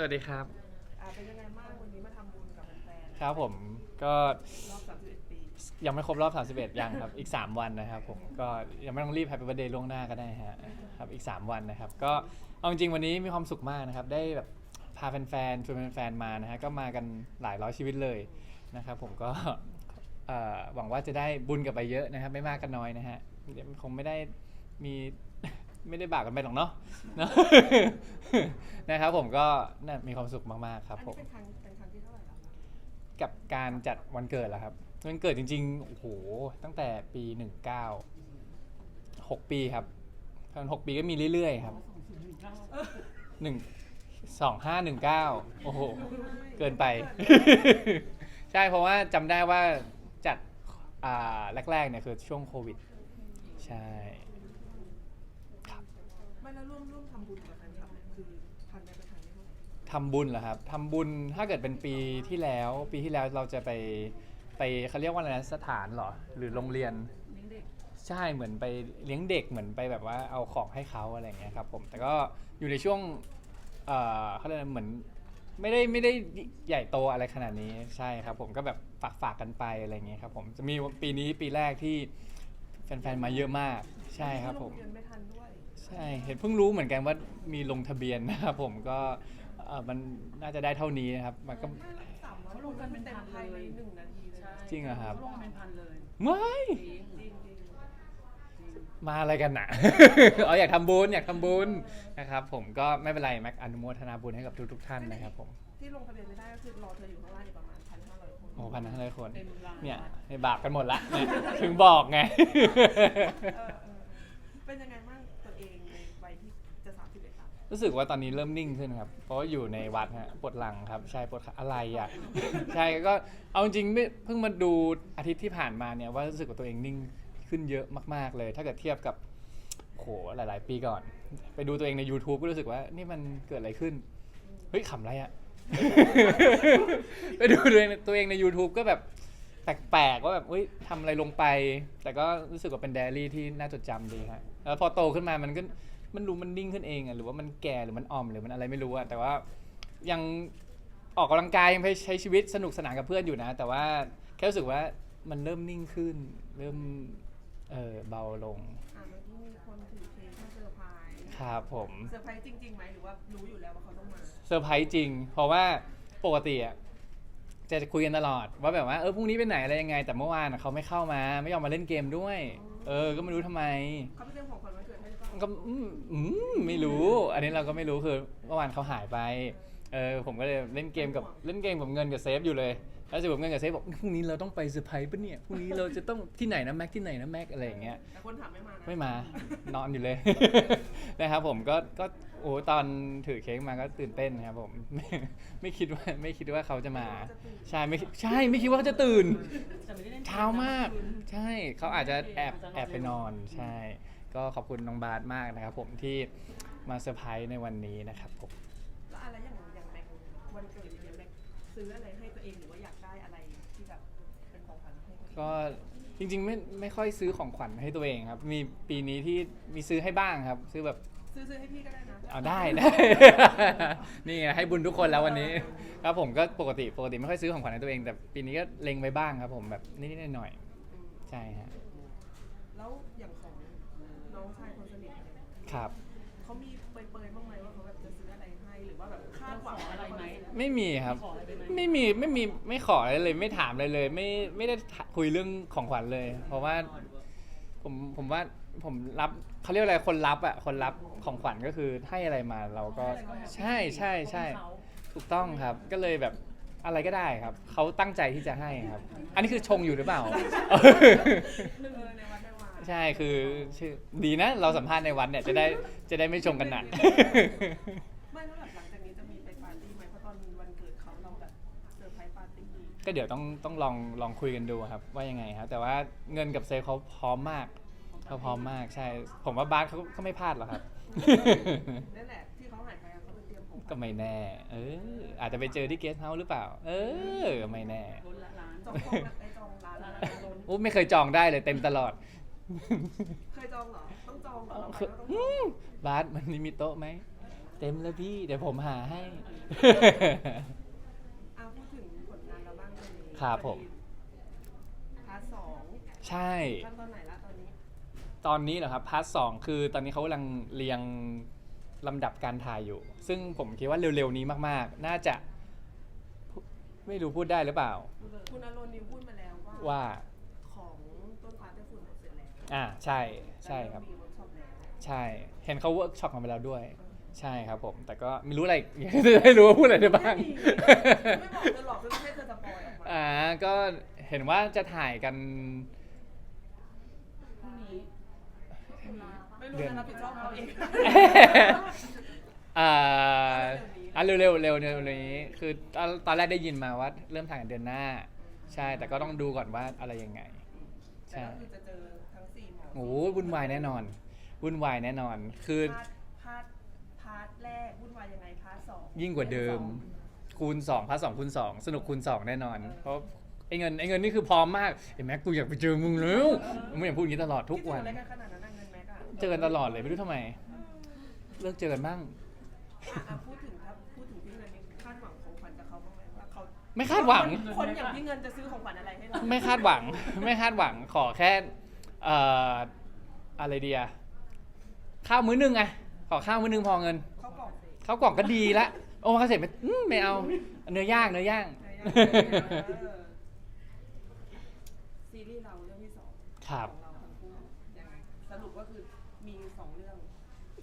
สวัสดีครับ อ่าเป็นยังไงบ้างวันนี้มาทำบุญกับแฟนครับผมก็ๆรอบ31ปียังไม่ครบรอบ 31 ยังครับ อีก 3 วันนะครับผมก็ยังไม่ต้องรีบ Happy Birthday ล่วงหน้าก็ได้ฮะครับอีก 3 วันนะครับ ก็เอาจริงๆวันนี้มีความสุขมากนะครับ ได้แบบพาแฟนๆชวนแฟนๆมานะฮะก็มากันหลายร้อยชีวิตเลยนะครับผมก็เอ่อหวังว่าจะได้บุญกลับไปเยอะนะครับ ไม่มากก็น้อยนะฮะเดี๋ยวคงไม่ได้มี ไม่ได้บากกันไปหรอกเนาะเนอะนะครับผมก็น่ะมีความสุขมากๆครับอันผนี้มเป็นครั้งเป็นครั้งที่เท่าไหร่แล้วคะกับการจัดวันเกิดเหรอครับวันเกิดจริงๆ โอ้โห ตั้งแต่ปี 19 6 ปีครับตอน6ปีก็มีเรื่อยๆ ครับหนึ่งสองห้าหนึ่งเก้าโอ้โห เกินไป ใช่เพราะว่าจำได้ว่าจัดอ่าแรกๆเนี่ยคือช่วงโควิด ใช่ ไม่แล้วร่วมร่วมทำบุญกับแฟนคลับเนี่ยคือครั้งนี้เป็นครั้งที่เท่าไหร่ทำบุญเหรอครับทำบุญถ้าเกิดเป็นปีที่แล้ว ปีที่แล้วเราจะไปไปเขาเรียกว่าอะไรนะสถานเหรอ หรือโรงเรียนใช่เหมือนไปเลี้ยงเด็กเหมือนไปแบบว่าเอาของให้เขาอะไรอย่างเงี้ยครับผมแต่ก็อยู่ในช่วงเอ่อเขาเรียกอะไรเหมือนไม่ได้ไม่ได้ใหญ่โตอะไรขนาดนี้ใช่ครับ ผมก็แบบฝากฝากกันไปอะไรอย่างเงี้ยครับผมจะมีปีนี้ปีแรกที่แฟนๆมาเยอะมากใช่ครับผมลงทะเบียนไม่ทันด้วย ใช่เห็นเพิ่งรู้เหมือนกันว่ามีลงทะเบียนนะครับผมก็เอ่อมันน่าจะได้เท่านี้นะครับมันก็ไม่แล้วสามร้อยลงกันเป็นเต็มภายในหนึ่งนาทีเลยนะจริงเหรอครับลงมาเป็นพันเลยไม่จริงจริงจริงมาอะไรกันน่ะอ๋ออยากทำบุญอยากทำบุญนะครับ ผมก็ไม่เป็นไรแม็กอนุโมทนาบุญให้กับทุกๆท่านนะครับผมที่ลงทะเบียนไม่ได้ก็คือรอเธออยู่ข้างล่างอีกประมาณพันห้าร้อยคน โอ้พันห้าร้อยคน เต็มร้าน เนี่ยในบาปกันหมดละเนี่ยถึงบอกไง เออเออเออเป็นยังไงบ้างตัวเองในวัยที่จะสามสิบเอ็ดแล้ว รู้สึกว่าตอนนี้เริ่มนิ่งขึ้นครับ เพราะอยู่ในวัดฮะปวดหลังครับ ใช่ปวดขาอะไรอะ ใช่ก็เอาจริงไม่เพิ่งมาดูอาทิตย์ที่ผ่านมาเนี่ยว่ารู้สึกว่าตัวเองนิ่งขึ้นเยอะมาก ๆเลย ถ้าเกิดเทียบกับโหหลาย ๆ ปีก่อน ไปดูตัวเองใน YouTube ก็รู้สึกว่านี่มันเกิดอะไรขึ้น เฮ้ยขำอะไรอะ ไปดูตัวเองตัวเองใน YouTube ก็แบบแปลกๆว่าแบบเฮ้ยทำอะไรลงไป แต่ก็รู้สึกว่าเป็นไดอารี่ที่น่าจดจำดีฮะแล้วพอโตขึ้นมามันก็ มันรู้มันนิ่งขึ้นเองอะหรือว่ามันแก่หรือมันอ่อมหรือมันอะไรไม่รู้อะแต่ว่ายังออกกำลังกายยังไปใช้ชีวิตสนุกสนานกับเพื่อนอยู่นะ แต่ว่าแค่รู้สึกว่ามันเริ่มนิ่งขึ้น เริ่มเออเบาลงอ่าเมื่อกี้มีคนถือเค้กมาเซอร์ไพรส์ครับผมเซอร์ไพรส์จริงๆไหมหรือว่ารู้อยู่แล้วว่าเขาต้องมาเซอร์ไพรส์จริง เพราะว่าปกติอะจะคุยกันตลอด ว่าแบบว่าเออพรุ่งนี้ไปไหนอะไรยังไง แต่เมื่อวานอะเขาไม่เข้ามา ไม่ยอมมาเล่นเกมด้วย เออ ก็ไม่รู้ทำไมเขาไปเตรียมของขวัญวันเกิดให้หรือเปล่าก็อืมอืมไม่รู้ อันนี้เราก็ไม่รู้คือเมื่อวานเขาหายไปเออผมก็เลยเล่นเกมกับเล่นเกมกับเงินกับเซฟอยู่เลยแล้วสรุปเงินกับเซฟบอกพรุ่งนี้เราต้องไปเซอร์ไพรส์ปะเนี่ยพรุ่งนี้เราจะต้องที่ไหนนะแม็กที่ไหนนะแม็กอะไรอย่างเงี้ย แต่คนถามไม่มานะไม่มานอนอยู่เลย นะครับผมก็ก็โอ้ตอนถือเค้กมาก็ตื่นเต้นครับผม ไม่ไม่คิดว่าไม่คิดว่าเขาจะมา ใช่ไม่ใช่ไม่คิดว่าเขาจะตื่น แต่ไม่ได้เล่นเช้ามาก ใช่เขาอาจจะแอบแอบไปนอนใช่ ก็ขอบคุณน้องบาสมากนะครับผมที่มาเซอร์ไพรส์ในวันนี้นะครับผม แล้วอะไรอย่างอย่างแม็กวันเกิดอย่างเงี้ยแม็กซื้ออะไรให้ตัวเองหรือว่าอยากได้อะไรที่แบบเป็นของขวัญให้ตัวเองก็จริงๆไม่ไม่ค่อยซื้อของขวัญให้ตัวเองครับ มีปีนี้ที่มีซื้อให้บ้างครับ ซื้อแบบซื้อซื้อให้พี่ก็ได้นะเอาได้ได้ นี่ไงให้บุญทุกคนแล้ววันนี้ครับผมก็ปกติปกติไม่ค่อยซื้อของขวัญให้ตัวเอง แต่ปีนี้ก็เล็งไว้บ้างครับ ผมแบบนิดๆหน่อยอืมๆใช่ฮะ แล้วอย่างของน้องชายคนสนิทเนี่ย ครับ เขามีเปรยๆบ้างไหมว่าเขาแบบจะซื้ออะไรให้หรือว่าแบบคาดหวังอะไรไหม ไม่มีครับ ขออะไรไปไหม ไม่มีไม่มีไม่ขออะไรเลย ไม่ถามอะไรเลย ไม่ไม่ได้คุยเรื่องของขวัญเลย เพราะว่าผมผมว่าผมรับเขาเรียกอะไรคนรับอะคนรับของขวัญก็คือให้อะไรมาเราก็ใช่ใช่ใช่เขาถูกต้องครับ ก็เลยแบบอะไรก็ได้ครับเขาตั้งใจที่จะให้ครับ อันนี้คือชงอยู่หรือเปล่าเออในวันในวาน ใช่คือชื่อดีนะ เราสัมภาษณ์ในวันเนี่ยจะได้จะได้ไม่ชงกันหนัก ไม่แล้วแบบหลังจากนี้จะมีไปปาร์ตี้ไหมเพราะตอนวันเกิดเขาเราแบบเซอร์ไพรส์ปาร์ตี้ก็เดี๋ยวต้องต้องลองลองคุยกันดูครับ ว่ายังไงครับแต่ว่าเงินกับเซฟเขาพร้อมมากเขาพร้อมมากใช่ ผมว่าบาสเขาก็ไม่พลาดหรอกครับ นั่นแหละที่เขาหายไปอะเขาไปเตรียมของก็ไม่แน่ เออ อาจจะไปเจอที่เกสต์เฮาส์หรือเปล่า เออ ไม่แน่ ล้นละล้านจองจองไอจองร้านร้านล้น อู้ไม่เคยจองได้เลยเต็มตลอด เคยจองเหรอ ต้องจองเหรอเราไปคือก็ต้องจอืองมบาสมันนี่มีโต๊ะไหม เต็มแล้วพี่ เดี๋ยวผมหาให้เอาพูดถึงผลงานเราบ้างตอนนี้ครับผม พาร์ทสองใช่ ขั้นตอนไหนละตอนนี้ตอนนี้เหรอครับพาร์ทสองคือตอนนี้เขากำลังเรียงลำดับการถ่ายอยู่ ซึ่งผมคิดว่าเร็วๆนี้มากๆ น่าจะ ไม่รู้พูดได้หรือเปล่า คุณอารมณ์นิวพูดมาแล้วว่าว่า ของต้นฟ้าได้ฝุ่นเสร็จแล้ว อ่าใช่ใช่ครับแล้วก็มีเวิร์กช็อปแล้วใช่ เห็นเขาเวิร์กช็อปกันไปแล้วด้วย ใช่ครับผม แต่ก็ไม่รู้อะไรจะได้รู้ว่าพูดอะไรได้บ้าง ไม่บอกเธอหรอกเธอไม่ให้เธอสปอยออกมาอ่าก็เห็นว่าจะถ่ายกัน พรุ่งนี้ไม่รู้เดือนนะรับผิดชอบเขาเอง อ่าอะเร็วๆเร็วๆเร็วๆนี้ คือตอนตอนแรกได้ยินมาว่า เริ่มถ่ายกันเดือนหน้า ใช่แต่ก็ต้องดูก่อนว่าอะไรยังไง แต่ใช่ก็คือจะเจอทั้งสี่หมอโอ้โหวุ่นวายแน่นอนวุ่นวายแน่นอน คือ พาร์ทพาร์ทพาร์ทแรกวุ่นวายยังไงพาร์ทสองยิ่งกว่าเดิม คูณ2พาร์ทสองคูณสองสนุกคูณสองแน่นอน เพราะไอ้เงินไอ้เงินนี่คือพร้อมมากเห็นไหมกูอยากไปเจอมึงแล้วมึงอยากพูดอย่างนี้ตลอดทุกวันที่เจออะไรกันขนาดนั้นนะเงินแม็กอะเจอกันตลอดเลยไม่รู้ทำไม เลิกเจอกันบ้าง อะอะพูดถึง ไม่คาดหวังคนคนอย่างพี่เงินจะซื้อของขวัญอะไรให้เราไม่คาดหวัง ไม่คาดหวังขอแค่เอ่ออะไรเดียข้าวมื้อหนึงไงขอข้าวมื้อหนึงพอเงินเขาบอกข้าวกล่องก็ดีละโอ้มาเสร็จไม่อื้อไม่เอา เนื้อย่างเนื้อย่างเออซีรีส์เราเรื่องที่สองครับ ของเราทั้งคู่ยังไงสรุปก็คือมีสองเรื่อง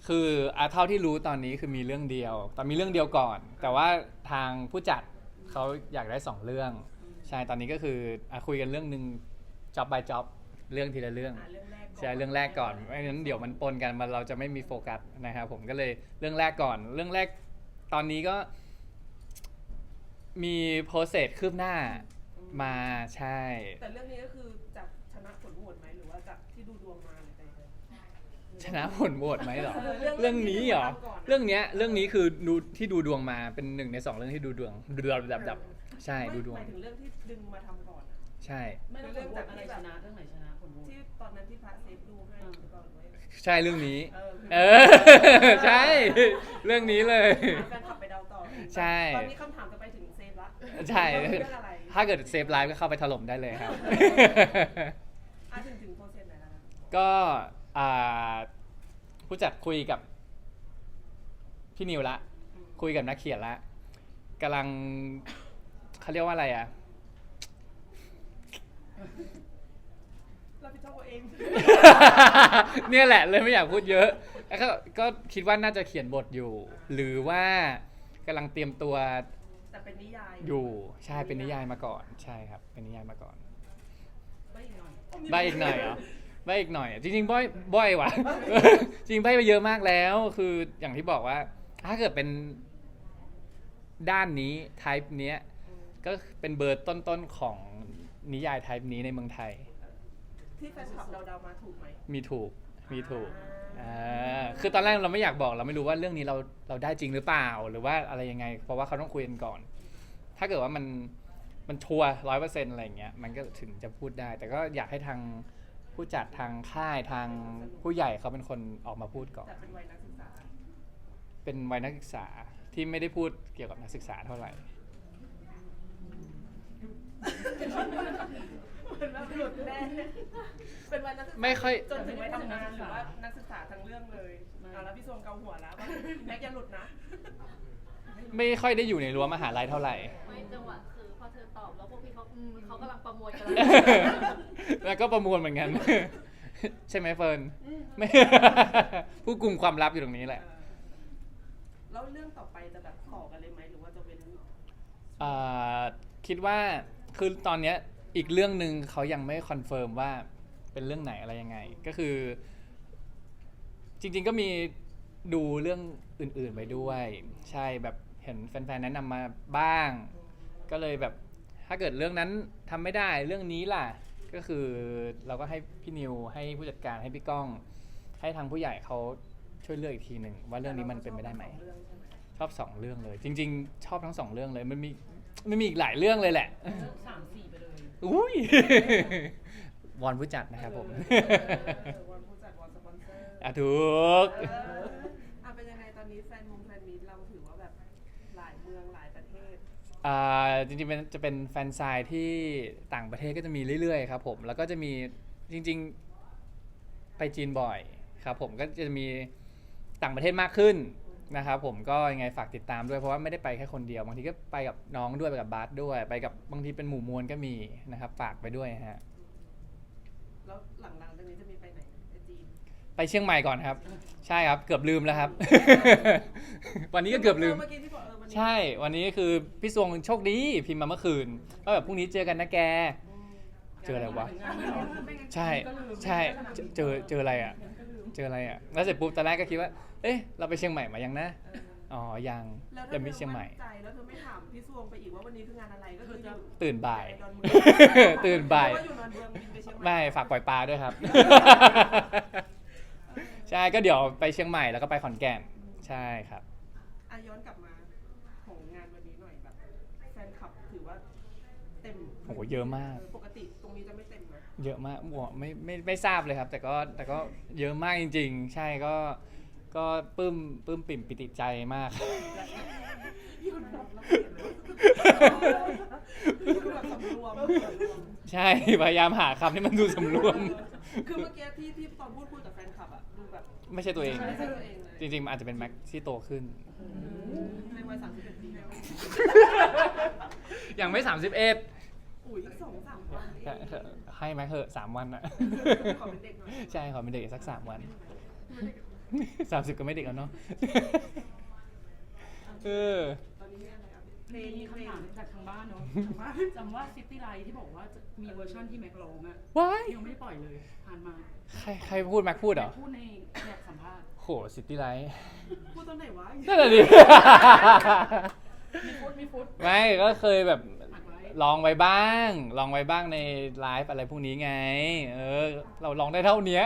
คืออะเท่าที่รู้ตอนนี้คือมีเรื่องเดียว แต่มีเรื่องเดียวก่อน แต่ว่าทางผู้จัด เขาอยากได้สองเรื่อง ใช่ตอนนี้ก็คืออะคุยกันเรื่องหนึ่ง job by job เรื่องทีละเรื่อง อะเรื่องแรกก่อนใช่เรื่องแรกก่อนไม่งั้นเดี๋ยวมันปนกันมันเราจะไม่มีโฟกัสนะครับผมก็เลยเรื่องแรกก่อน เรื่องแรกตอนนี้ก็ มีโปรเซสคืบหน้ามาใช่ แต่เรื่องนี้ก็คือจาก ชนะผลโหวตไหมเหรอเออเรื่องเรื่องนี้เหรอที่ดูดวงก่อนเรื่องเนี้ยเรื่องนี้คือดูที่ดูดวงมาเป็นหนึ่งในสองเรื่องที่ดูดวงดูดวงดับดับใช่ดูดวง หมายถึงเรื่องที่ดึงมาทำก่อนอะใช่ ไม่ต้องผลโหวตอะไรชนะเรื่องไหนชนะผลโหวตที่ตอนนั้นที่พระเซฟดูให้ก่อนไว้ใช่เรื่องนี้เออเออ ใช่ เรื่องนี้เลย แฟนคลับไปเดาต่อใช่ ตอนนี้คำถามจะไปถึงเซฟละใช่ เรื่องอะไรถ้าเกิดเซฟไลฟ์ก็เข้าไปถล่มได้เลยครับ อะถึงถึงโปรเซสไหนแล้วนะก็อ่า ผู้จัดคุยกับพี่นิวละ คุยกับนักเขียนละกำลังเขาเรียกว่าอะไรอะรับผิดชอบตัวเองเนี่ยแหละเลยไม่อยากพูดเยอะแล้วก็ก็คิดว่าน่าจะเขียนบทอยู่ หรือว่ากำลังเตรียมตัวแต่เป็นนิยายอยู่ใช่เป็นนิยายมาก่อน ใช่ครับ เป็นนิยายมาก่อนไม่อีกหน่อย ใบอีกหน่อยเหรอ ใบอีกหน่อยจริงๆบ่อยบ่อยว่ะ จริงใบไปเยอะมากแล้ว คืออย่างที่บอกว่า ถ้าเกิดเป็นด้านนี้ type เนี้ยอืมก็เป็นเบอร์ต้นๆของนิยาย type นี้ในเมืองไทย ที่แฟนคลับเดาๆมาถูกไหมมีถูกมีถูกอ่าคือตอนแรกเราไม่อยากบอกเราไม่รู้ว่าเรื่องนี้เราเราได้จริงหรือเปล่า หรือว่าอะไรยังไง เพราะว่าเขาต้องคุยกันก่อน ถ้าเกิดว่ามันมันชัวร้อยเปอร์เซ็นต์อะไรอย่างเงี้ยมันก็ถึงจะพูดได้ แต่ก็อยากให้ทาง ผู้จัดทางค่ายทางผู้ใหญ่เขาเป็นคนออกมาพูดก่อน แต่เป็นวัยนักศึกษา เป็นวัยนักศึกษาที่ไม่ได้พูดเกี่ยวกับนักศึกษาเท่าไหร่เป็นว่าหลุดแน่เป็นวัยนักศึกษาไม่ค่อย จนถึงวัยทำงานหรือว่านักศึกษาทั้งเรื่องเลยเอาแล้วพี่สวงเกาหัวแล้วว่าแม็กอย่าหลุดนะ ไม่ค่อยได้อยู่ในรั้วมหาลัยเท่าไหร่ ไม่จังหวะคือพอเธอตอบแล้วพวกพี่เขาอืมเขากำลังประมวลกันแล้ว ก็ประมวลเหมือนกัน ใช่ไหมเฟิร์นไม่ ผู้กลุ่มความลับอยู่ตรงนี้แหละ แล้วเรื่องต่อไปจะแบบต่อกันเลยไหมหรือว่าจะเป็นอ่าคิดว่าคือตอนเนี้ยอีกเรื่องหนึ่งเขายังไม่คอนเฟิร์มว่าเป็นเรื่องไหนอะไรยังไง ก็คือ จริงๆก็มีดูเรื่องอื่นๆไปด้วย ใช่แบบเห็นแฟนๆแนะนำมาบ้าง ก็เลยแบบถ้าเกิดเรื่องนั้นทำไม่ได้เรื่องนี้ล่ะ ก็คือเราก็ให้พี่นิวให้ผู้จัดการให้พี่ก้อง ให้ทางผู้ใหญ่เขาช่วยเลือกอีกทีหนึ่งว่าเรื่องนี้มันเป็นไปได้ไหมเรื่องใช่ไหมชอบสองเรื่องเลย จริง ๆ ชอบทั้งสองเรื่องเลยมันมีมันมีอีกหลายเรื่องเลยแหละเรื่องสามสี่ไปเลยอุ้ยวอนผู้จัดนะครับผมเออวันผู้จัดวันสปอนเซอร์อะถูก อ่าจริงๆเป็นจะเป็นแฟนไซน์ที่ต่างประเทศก็จะมีเรื่อยๆครับผมแล้วก็จะมีจริงๆไปจีนบ่อยครับผมก็จะมีต่างประเทศมากขึ้นนะครับผมก็ยังไงฝากติดตามด้วยเพราะว่าไม่ได้ไปแค่คนเดียว บางทีก็ไปกับน้องด้วยไปกับบาสด้วย ไปกับบางทีเป็นหมู่มวลก็มีนะครับฝากไปด้วยฮะแล้วหลังๆจากนี้จะมีไปไหนไปจีนไปเชียงใหม่ก่อนครับ ใช่ครับเกือบลืมแล้วครับ วันนี้ก็เกือบลืม เมื่อกี้ที่บอกเออ วันนี้ใช่ วันนี้คือพี่สวงโชคดีพิมพ์มาเมื่อคืนว่าแบบพรุ่งนี้เจอกันนะแก เจออะไรวะ ใช่ใช่เจอเจอเจออะไรอะ เจออะไรอะแล้วเสร็จปุ๊บตอนแรกก็คิดว่า เอ๊ะเราไปเชียงใหม่มายังนะอ๋อยังแล้วถ้าเดี๋ยวมีเชียงใหม่ธอใจแล้วเธอไม่ถามพี่ซวงไปอีกว่าวันนี้คืองานอะไรก็คืออยู่ตื่นบ่าย ดอนเมืองตื่นบ่าย เพระว่อยู่ดอนเมืองบินไปเชียงใหม่ไม่ฝากปล่อยปลาด้วยครับ ใช่ก็เดี๋ยวไปเชียงใหม่แล้วก็ไปขอนแก่นใช่ครับ อะย้อนกลับมาของงานวันนี้หน่อยแบบแฟนคลับถือว่าเต็ม โหเยอะมากเออปกติตรงนี้จะไม่เต็มนะเยอะมากบอกไม่ไม่ไม่ทราบเลยครับ แต่ก็แต่ก็เยอะมากจริง ๆ ใช่ก็ก็ปลื้มปลื้มปิ่มปิติใจมาก พี่คนบอกแล้วเห็นเลยคือแบบสำรวมสำรวมใช่ พยายามหาคำที่มันดูสำรวม คือเมื่อกี้ที่ที่ตอนพูดคุยกับแฟนคลับอะดูแบบไม่ใช่ตัวเอง ไม่ใช่ตัวเองเลยจริง ๆ มันอาจจะเป็นแม็กที่โตขึ้น ในวัยสามสิบเอ็ดปีแล้วยังไม่ 31 อุ้ยอีกสองสามวันเองให้แม็กเถอะสามวันอะ ขอเป็นเด็กหน่อยใช่ขอเป็นเด็กอีกสักสามวัน สามสิบก็ไม่เด็กแล้วเนาะ เออ ตอนนี้มีอะไรอะเพลมีงมีเพลคำงถามจากทางบ้านเนาะจำว่าซิตี้ไลท์ที่บอกว่าจะมีเวอร์ชันที่แม็กร้องอะว้าย ยังไม่ได้ปล่อยเลยผ่านมาใครใครพูดแม็กพูดเหรอพูดในแบบสัมภาษณ์โหซิตี้ไลท์พูดตอนไหนวะนั่นแหละดิ มีฟุตมีฟุตไม่ก็เคยแบบอัดไว้ ลองไว้บ้าง ลองไว้บ้างในไลฟ์อะไรพวกนี้ไง เออ เราลองได้เท่าเนี้ย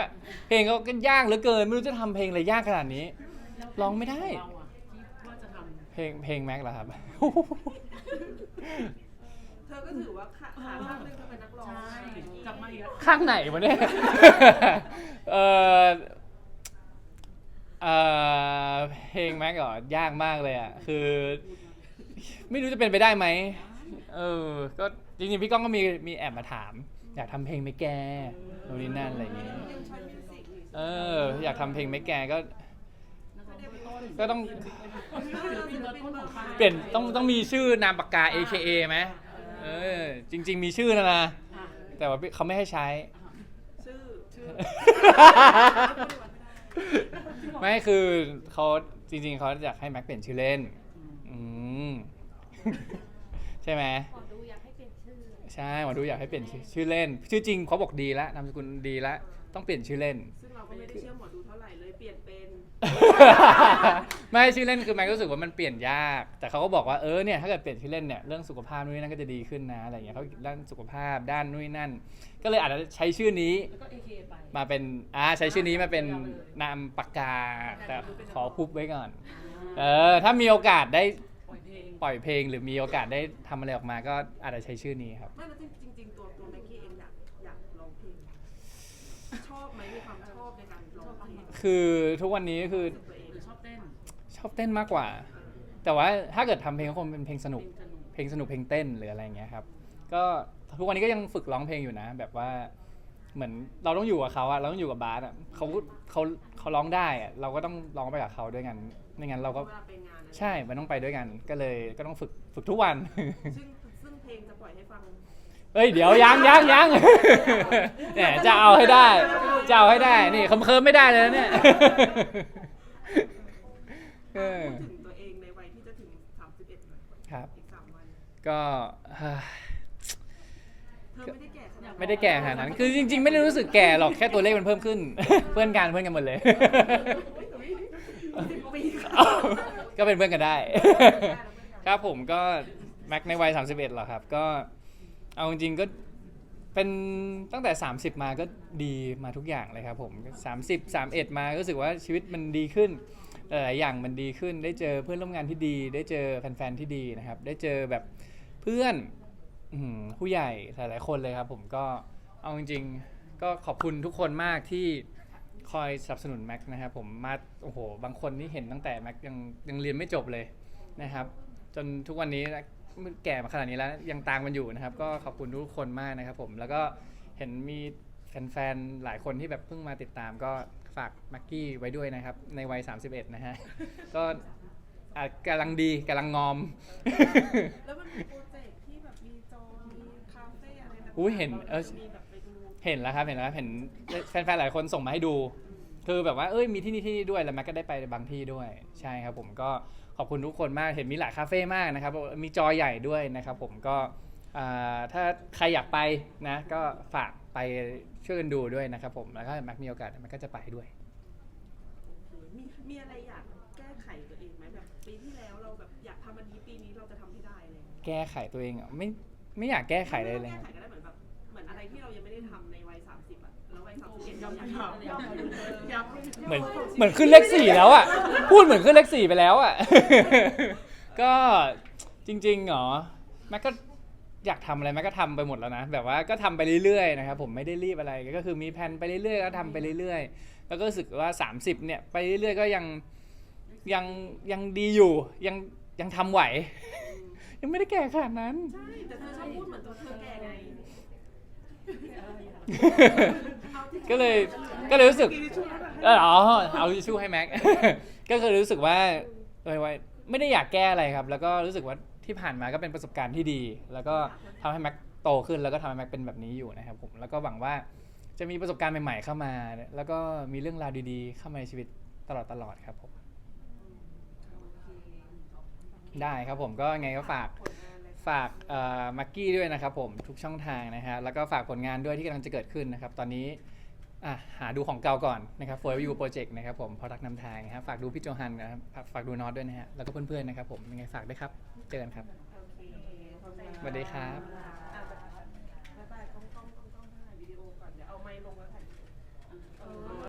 เพลงก็ก็ยากเหลือเกิน ไม่รู้จะทำเพลงอะไรยากขนาดนี้แล้วร้องไม่ได้ เราอะที่ว่าจะทำเพลงเพลงแม็กเหรอครับ เธอก็ถือว่าขาขาข้างหนึงเธอเป็นนักร้องใช่กลับมาอีกแล้วข้างไหนวะเนี่ย เออเออเพลงแม็กเหรอยากมากเลยอะ คือ ไม่รู้จะเป็นไปได้ไหม เออ ก็จริงๆพี่ก้องก็มีมีแอบมาถาม อยากทำเพลงไหมแกโน่นนี่นั่นอะไรอย่างงี้ยังใช้มิวสิกนี่เออ อยากทำเพลงไหมแกก็ ก็ต้อง เปลี่ยนต้องต้องมีชื่อนามปากกา AKA ไหมเออ จริง ๆ มีชื่อนะนะ อะแต่ว่าเขาไม่ให้ใช้ ชื่อชื่อ ไม่คือเขาจริง ๆเขาอยากให้แม็กเปลี่ยนชื่อเล่น อืม ช่ไหมหมอดูอยากให้เปลี่ยนชื่อใช่หมอดูอยากให้เปลี่ยนชื่อชื่อเล่น ชื่อจริงเขาบอกดีแล้วนามสกุลดีแล้วต้องเปลี่ยนชื่อเล่น ซึ่งเราก็ไม่ได้เชื่อหมอดูเท่าไหร่เลยเปลี่ยนเป็น ไม่ชื่อเล่นคือแม็กรู้สึกว่ามันเปลี่ยนยาก แต่เขาก็บอกว่าเออเนี่ยถ้าเกิดเปลี่ยนชื่อเล่นเนี่ยเรื่องสุขภาพนู่นนนั่นก็จะดีขึ้นนะอะไรอย่างเงี้ยเขาด้านสุขภาพด้านนู่นนนั่น ก็เลยอาจจะใช้ชื่อนี้แล้วก็ AK ไปมาเป็นอ่าใช้ชื่อนี้มาเป็นนามปากกาแต่ขอพุบไว้ก่อนเออถ้ามีโอกาสได้ ปล่อยเพลงปล่อยเพลง หรือมีโอกาสได้ทำอะไรออกมาก็อาจจะใช้ชื่อนี้ครับ ไม่แล้วจริงๆ ตัวตัวแม็กกี้เองอยากอยากร้องเพลง ชอบไหมมีความชอบในการร้องเพลงคือทุกวันนี้คือรู้สึกตัวเองหรือชอบเต้นชอบเต้นมากกว่า แต่ว่าถ้าเกิดทำเพลงก็คงเป็นเพลงสนุกเพลงสนุก เพลงสนุกเพลงเต้นหรืออะไรอย่างเงี้ยครับ ก็ทุกวันนี้ก็ยังฝึกร้องเพลงอยู่นะ แบบว่า เหมือนเราต้องอยู่กับเขาอะเราต้องอยู่กับบาสอะเขาเขาเขาร้องได้อะเราก็ต้องร้องไปกับเขาด้วยกันไม่งั้นเราก็เวลาไปงานอะไรใช่มันต้องไปด้วยกัน ก็เลยก็ต้องฝึกฝึกทุกวัน ซึ่งซึ่งเพลงจะปล่อยให้ฟังเฮ้ยเดี๋ยวยังยังยังเนี่ยจะเอาให้ได้จะเอาให้ได้นี่คำเคิมไม่ได้เลยนะเนี่ย เออพูดถึงตัวเองในวัยที่จะถึง 31หน่อยครับ อีกสามวัน ก็เฮ้ยเธอไม่ ได้แก่ขนาดนั้นไม่ได้แก่ขนาดนั้น คือจริง ๆ ไม่ได้รู้สึกแก่หรอกแค่ตัวเลขมันเพิ่มขึ้น เพื่อนกันเพื่อนกันหมดเลย สิบกว่าปีค่ะก็เป็นเพื่อนกันได้ ครับผมก็แม็กในวัย 31เหรอครับ ก็เอาจริงๆก็เป็นตั้งแต่ 30 มาก็ดีมาทุกอย่างเลยครับผม 30 31 มาก็รู้สึกว่าชีวิตมันดีขึ้นหลายๆอย่างมันดีขึ้นได้เจอเพื่อนร่วมงานที่ดี ได้เจอแฟนๆที่ดีนะครับ ได้เจอแบบเพื่อนอื้อหือ ผู้ใหญ่หลายๆคนเลยครับ ผมก็เอาจริงๆ ก็ขอบคุณทุกคนมากที่คอยสนับสนุนแม็กนะครับผมมาโอ้โห บางคนนี่เห็นตั้งแต่แม็กยังยังเรียนไม่จบเลยนะครับ จนทุกวันนี้แก่มาขนาดนี้แล้วยังตามกันอยู่นะครับ ก็ขอบคุณทุกคนมากนะครับ ผมแล้วก็เห็นมีแฟนๆหลายคนที่แบบเพิ่งมาติดตามก็ฝากแม็กกี้ไว้ด้วยนะครับ ในวัย 31 นะฮะ ก็กำลังดีกำลังงอม แล้วมันมีโปรเจกต์ที่แบบมีจอมีคาเฟ่ อะไรต่างๆอุ๊ยเห็นเออราจะมีแบบไปดูเห็นแล้วครับเห็นแล้วครับเห็นแฟนๆหลายคนส่งมาให้ดู คือแบบว่าเอ้ยมีที่นี่ที่นี่ด้วยแล้วแม็กก็ได้ไปบางที่ด้วย ใช่ครับผมก็ขอบคุณทุกคนมากเห็นมีหลายคาเฟ่มากนะครับมีจอใหญ่ด้วยนะครับ ผมก็อ่าถ้าใครอยากไปนะ ก็ฝากไปช่วยกันดูด้วยนะครับ ผมแล้วก็แม็กมีโอกาสแม็กก็จะไปด้วยมีมีอะไรอยากแก้ไขตัวเองไหมแบบปีที่แล้วเราแบบอยากทำอันนี้ปีนี้เราจะทำให้ได้อะไรอย่างเงี้ยแก้ไขตัวเองอะไม่ไม่อยากแก้ไขเลยเลย ไรที่เรายังไม่ได้ทำในวัย30อะแล้ววัย31ยอเรามอยากยอมทำยอมอยากเหมือนเหมือนขึ้นเลขสี่แล้วอะ พูดเหมือนขึ้นเลขสี่ไปแล้วอะ ก็จริงๆเหรอแม็กก็อยากทำอะไรแม็กก็ทำไปหมดแล้วนะแบบว่าก็ทำไปเรื่อยๆนะครับผมไม่ได้รีบอะไรก็คือมีแผนไปเรื่อยๆก็ทำไปเรื่อยๆ แล้วก็รู้สึกว่า 30 เนี่ยไปเรื่อยๆก็ยังยังยังดีอยู่ยังยังทำไหว ยังไม่ได้แก่ขนาดนั้น ใช่แต่เธอชอบพูดเหมือนตัวเธอแก่ไง ก็เลยก็เลยรู้สึกเอออ๋อเอาทิชชู่ให้แม็ก ก็คือรู้สึกว่าเออว่ไม่ได้อยากแก้อะไรครับ แล้วก็รู้สึกว่าที่ผ่านมาก็เป็นประสบการณ์ที่ดี แล้วก็ทำให้แม็กโตขึ้นแล้วก็ทำให้แม็กเป็นแบบนี้อยู่นะครับผมแล้วก็หวังว่าจะมีประสบการณ์ใหม่ ๆ เข้ามา แล้วก็มีเรื่องราวดีๆ เข้ามาในชีวิตตลอดตลอดๆครับผมได้ครับผมก็ยังไงก็ฝาก ผลงานอะไรฝากมักกี้ด้วยนะครับผมทุกช่องทางนะฮะแล้วก็ฝากผลงานด้วยที่กำลังจะเกิดขึ้นนะครับ ตอนนี้อะหาดูของเก่าก่อนนะครับ For You Project นะครับผมพอรักนำทางนะครับฝากดูพี่โจฮันนะครับฝากฝากดูน็อตด้วยนะฮะแล้วก็เพื่อนๆนะครับผมยังไงฝากด้วยครับ เจอกันครับโอเคสวัสดีครับค่ะ